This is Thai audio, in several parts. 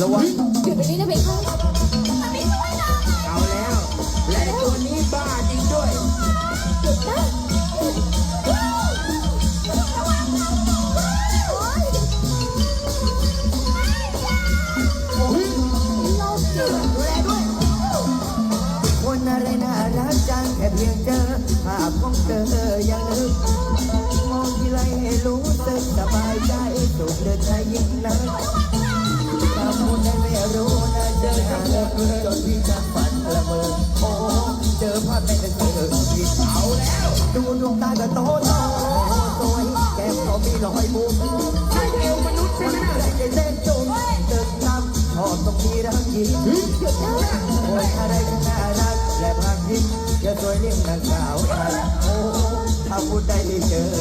ระวังหยุดไปนี้นะเพคะเอาแล้ว และตัวนี้บ้าจริงด้วยหยุดนะโอ้ยเราเก่งดูแลด้วย คนอะไรน่ารักจังแค่เพียงเจอภาพของเธอยังนึกมองทีไรให้รู้สึกสบายใจสุขเดินใจยิ่งนัก จะฝันละเมอโอ้เจอภาพในเธอที่เอาแล้ว ดูดวงตาก็โตโตสวยแก้มก็มีรอยบุ๋มใช่เอวมนุษย์ใช่ไหมน่ะใจเต้นจุ่มเดินทำชอบตรงนี้รักยิ้มหยุดนะโอ้ยอะไรก็น่ารักและพักยิ้มจะสวยเลี่ยมนางสาวไทยโอ้ถ้าพูดได้เจอ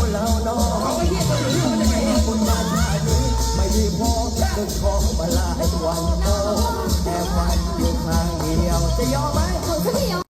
คนเราเนาะเขาไปเที่ยวคนอยู่ที่ไหคนมานไตินี้ไม่มีพอเดินของมาลายวันเออแค่วันอยู่ข้างเดียวจะยอมไหม